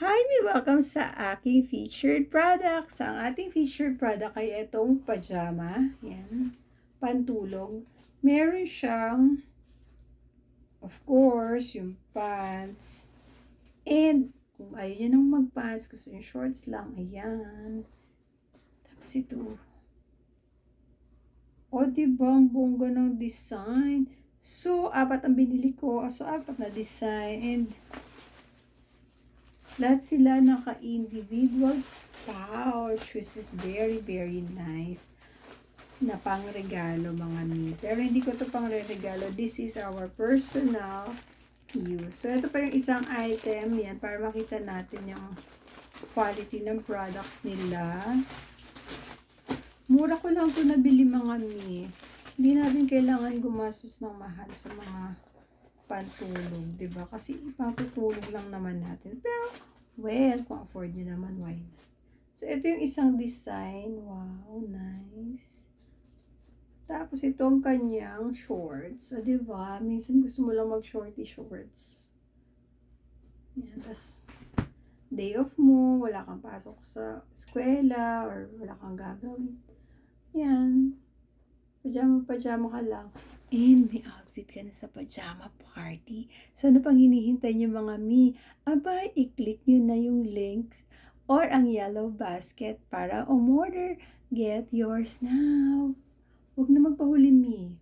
Hi, may welcome sa aking featured products. Ang ating featured product ay itong pajama. Yan. Pantulog. Meron siyang, of course, yung pants. And, kung ayaw nyo nang mag-pants, gusto yung shorts lang, ayan. Tapos ito. O, diba, ang bongga ng design. So, apat ang binili ko. So, apat na design. And, lahat sila naka-individual pouch which is very, very nice na pang-regalo mga mi. Pero hindi ko to pang-regalo. This is our personal use. So, ito pa yung isang item yan para makita natin yung quality ng products nila. Mura ko lang to nabili mga mi. Hindi natin kailangan gumastos ng mahal sa mga pantulog, 'di ba? Kasi ipatutulog lang naman natin. Pero well, kung afford niyo naman, why not? So ito yung isang design. Wow, nice. Tapos ito ang kanyang shorts. So, 'di ba? Minsan gusto mo lang mag-shorty shorts. Yan, tas day off mo, wala kang pasok sa eskwela or wala kang gagawin. Yan. Pajama-pajama ka lang. And may outfit ka na sa pajama party. So, ano pang hinihintay niyo mga mi? Aba, i-click niyo na yung links or ang yellow basket para umorder. Get yours now. Huwag na magpahuli mi.